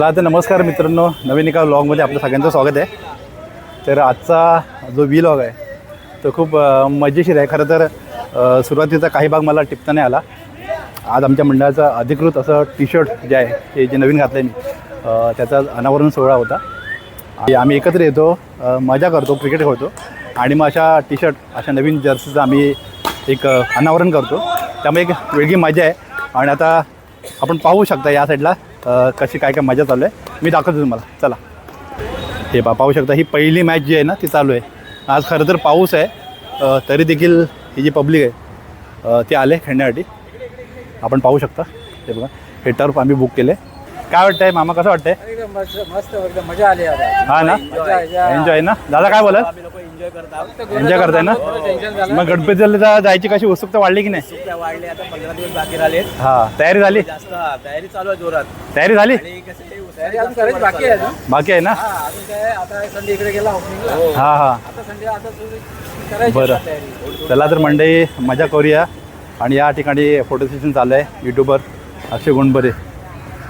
चला तर नमस्कार मित्रांनो नवीन एका व्लॉगमध्ये आपलं सगळ्यांचं स्वागत आहे. तर आजचा जो वी लॉग आहे तो खूप मजेशीर आहे. खरं तर सुरुवातीचा काही भाग मला टिपता नाही आला. आज आमच्या मंडळाचा अधिकृत असं टी शर्ट जे आहे ते जे नवीन घातलं आहे मी त्याचा अनावरण सोहळा होता. आम्ही एकत्र येतो मजा करतो क्रिकेट खेळतो. आणि मग अशा टी शर्ट अशा नवीन जर्सीचं आम्ही एक अनावरण करतो. त्यामुळे एक वेगळी मजा आहे. आणि आता आपण पाहू शकता या साईडला कशी काय काय मजा चालू आहे मी दाखवतो तुम्हाला. चला. हे पा पाहू शकता ही पहिली मॅच जी आहे ना ती चालू आहे. आज खरं तर पाऊस आहे तरी देखील ही जी पब्लिक आहे ती आले खेळण्यासाठी. आपण पाहू शकता. हे बघा हे टर्फ आम्ही बुक केले. काय वाटतंय मामा कसं वाटतंय? मस्त मजा आली हा ना? एन्जॉय ना? दादा काय लोक एन्जॉय करताय ना? मग गणपतीला जायची कशी उत्सुकता वाढली की नाही? सुट्ट्या वाढले आता पंधरा दिवस बाकी राहिले हा तयारी झाली? जास्त हा, तयारी चालू आहे जोरात. तयारी झाली? आणि कसं तयारी अजून करायची बाकी आहे. अजून बाकी आहे ना? हा अजून काय आता संडे इकडे गेला ओपनिंगला हा. हा आता संडे आता सुरू करायची बरं. आता तयारी. चला तर मंडळी मजा करूया. आणि या ठिकाणी फोटो सेशन चालू आहे यूट्यूबर अक्षय गोंडबरे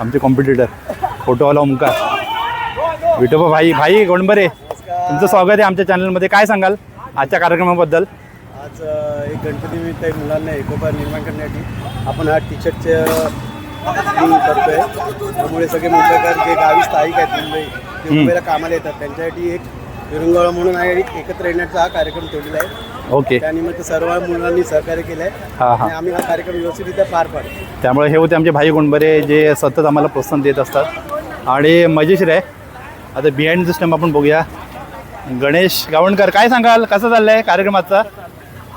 आमचे कॉम्पिटिटर फोटोवाला ओमकार विठोबा भाई भाई गोंडबरे तुमचं स्वागत आहे आमच्या चॅनलमध्ये. काय सांगाल आजच्या कार्यक्रमाबद्दल? आज एक गणपती निमित्त मुलांना एकोपा निर्माण करण्यासाठी आपण हा टी शर्टचे करतोय. त्यामुळे सगळे मुंबईकर जे गावी स्थायिक आहेत मुंबई. ते मुंबईला कामाला येतात. त्यांच्यासाठी एक विरंगुळा म्हणून आहे एक एकत्र येण्याचा हा कार्यक्रम ठेवलेला आहे. ओके. त्यानिमित्त सर्व मुलांनी सहकार्य केलं आहे हा हा. आणि आम्ही हा कार्यक्रम व्यवस्थितरित्या पार पाडतो त्यामुळे हे होते आमचे भाई गोंडबरे जे सतत आम्हाला प्रोत्साहन देत असतात. आणि मजेशीर आहे. आता बिहाइंड सिस्टम आपण बघूया. गणेश गावणकर काय सांगाल? कसं चाललं आहे कार्यक्रमाचा?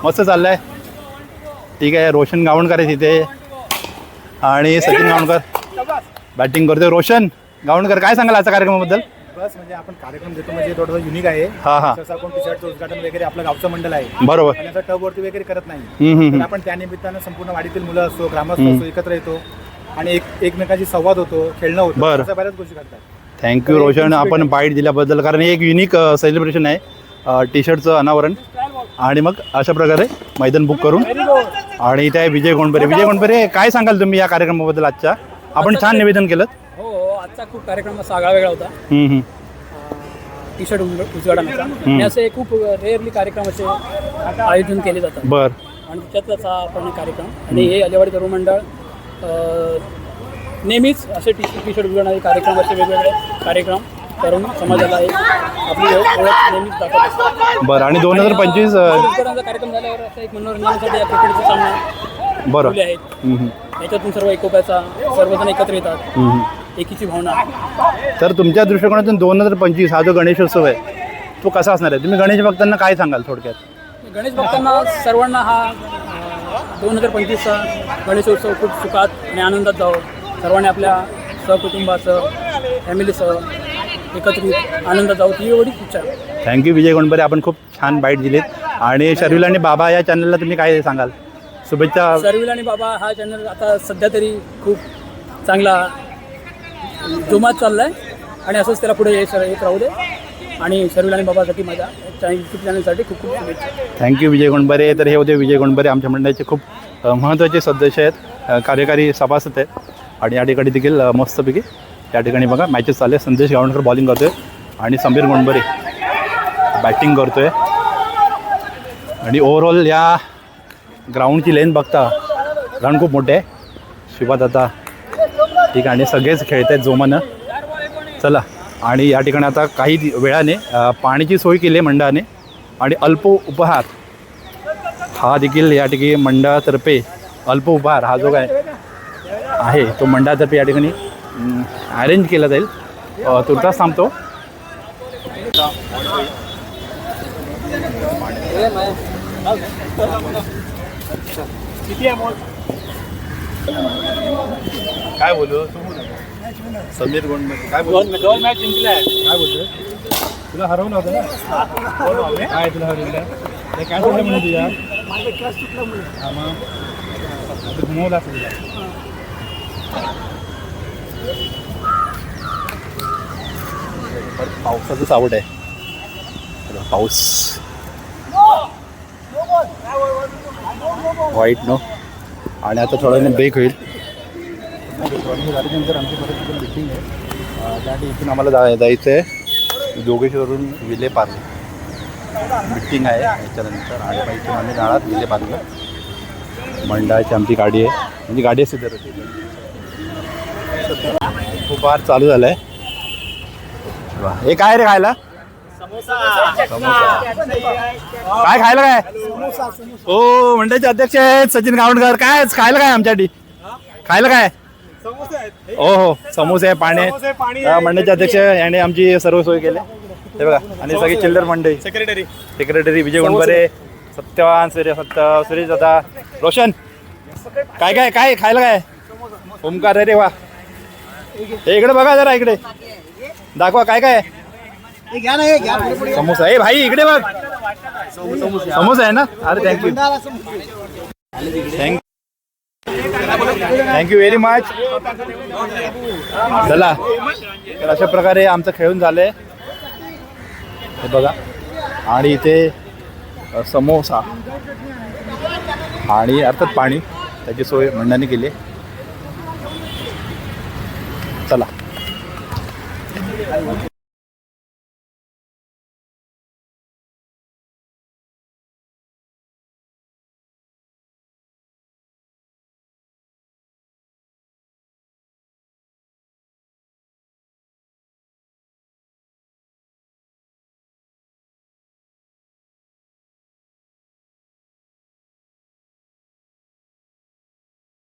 मस्त चाललं आहे ठीक आहे रोशन गावणकर आहे तिथे. आणि सचिन गावणकर. बॅटिंग करतोय. रोशन गावणकर काय सांगाल आजच्या कार्यक्रमाबद्दल? बस म्हणजे आपण कार्यक्रम देतो म्हणजे थोडंसं युनिक आहे. हां हां. सहसा कोण टी शर्टचं उद्घाटन वगैरे आपलं गावचं मंडळ आहे. बरोबर. आणि असं वगैरे करत नाही. तर. आपण त्यानिमित्तानं संपूर्ण वाडीतील मुलं असतो ग्रामस्थ असतो एकत्र येतो. आणि एक एकमेकांशी संवाद होतो खेळणं होतं. बऱ्याच गोष्टी करतात थँक्यू रोशन आपण बाईट दिल्याबद्दल कारण हे एक युनिक सेलिब्रेशन आहे. टी शर्टचं अनावरण. आणि मग अशा प्रकारे मैदान बुक करून आणि इथे आहे विजय गोंडबरे विजय गोंडबरे काय सांगाल तुम्ही या कार्यक्रमाबद्दल आजच्या? आपण छान निवेदन केलं. हो हो आजचा खूप कार्यक्रम असा आगळा वेगळा होता. टी शर्ट आणि असे खूप रेअरली कार्यक्रम असे आयोजन केले जातात. बर. आणि हा आपण कार्यक्रम. आणि हे अलिवाडी तरुण मंडळ नेहमीच असे टी टी शर्ट उघडणारे कार्यक्रम असे वेगवेगळे कार्यक्रम करून समाजाला एक आपली ओळख नेहमीच दाखवत असतात बरं आणि दोन हजार पंचवीस उद्घाटनाचा कार्यक्रम झाल्यावर असं एक मनोरंजनासाठी या क्रिकेटचे सामने बरं. ठेवले आहेत याच्यातून सर्व एकोप्याचा सर्वजण एकत्र येतात. एकीची भावना. तर तुमच्या दृष्टिकोनातून दोन हजार पंचवीस हा जो गणेशोत्सव आहे तो कसा असणार आहे? तुम्ही गणेश भक्तांना काय सांगाल थोडक्यात? गणेश भक्तांना सर्वांना हा दोन हजार पंचवीसचा गणेशोत्सव खूप सुखात आणि आनंदात जावं. सर्वांनी आपल्या सहकुटुंबासह फॅमिलीसह एकत्रित आनंदात जावं ही एवढीच इच्छा आहे. थँक्यू विजय गोंडबरे आपण खूप छान बाईट दिलीत. आणि शर्विल आणि बाबा या चॅनलला तुम्ही काय सांगाल? शुभेच्छा. सर्विल आणि बाबा हा चॅनल आता सध्या तरी खूप चांगला जोमात चालला आहे आणि असंच त्याला पुढे येत राहू दे. आणि सर्विल आणि बाबासाठी माझ्या यूट्यूब चॅनलसाठी खूप खूप शुभेच्छा. थँक्यू विजय गोंडबरे तर हे होते विजय गोंडबरे आमच्या मंडळाचे खूप महत्त्वाचे सदस्य आहेत. कार्यकारी सभासद आहेत. आणि या ठिकाणी देखील मस्तपैकी या ठिकाणी बघा मॅचेस चालले. संदेश गावणकर बॉलिंग करतोय आणि समीर गोंडबरे बॅटिंग करतोय. आणि ओव्हरऑल या ग्राउंडची लेन बघता ग्राउंड खूप मोठे आहे. शिवात आता ठीक आहे आणि सगळेच खेळत आहेत जोमानं. चला आणि या ठिकाणी आता काही वेळाने पाण्याची सोय केली आहे मंडळाने. आणि अल्प उपहार. हा देखील या ठिकाणी मंडळातर्फे अल्प उपहार हा जो काय आहे तो मंडळातर्फे या ठिकाणी अरेंज केला जाईल. तुर्तास थांबतो. काय बोलू? समीर गोंडमध्ये काय बोलू? दोन मॅच जिंकल्या काय बोलतोय तुला हरवलं होतं ना? काय तुला हरवलं काय झालं म्हणे तुझ्या हा मग? आता पावसाचंच आवड आहे. पाऊस. वाईट नो आणि आता थोड्या वेळाने ब्रेक होईल. झाल्यानंतर आमची परत आहे त्यासाठी इथून आम्हाला जा जायचं आहे जोगेश्वरून विले पार्ले मिटिंग आहे याच्यानंतर. आणि मग इथून आम्ही जाणार विले पार्ले मंडळाची आमची गाडी आहे. म्हणजे गाडी असते तर खूप फार चालू झालं आहे हे काय रे खायला? समोसा. काय खायला काय? हो मंडळाचे अध्यक्ष आहेत सचिन गावणकर काय खायला काय आमच्यासाठी? खायला काय? हो हो समोसे आहे पाणी आहे. मंडळाचे अध्यक्ष यांनी आमची सर्व सोय केली. हे बघा आणि सगळी चिल्लर मंडळी सेक्रेटरी. सेक्रेटरी विजय गुणबरे सत्यवान सूर्य सत्य सुरेश दादा रोशन. काय काय काय खायला काय? ओमकार अरे वा. हे इकडे बघा जरा इकडे. दाखवा काय काय समोसा. ए भाई इकडे बघ. समोसा आहे ना? अरे thank you thank thank you very much चला. तर अशा प्रकारे आमचं खेळून झालंय. हे बघा. आणि इथे अ, समोसा. आणि अर्थात पाणी. त्याची सोय मंडळाने केली आहे. はい。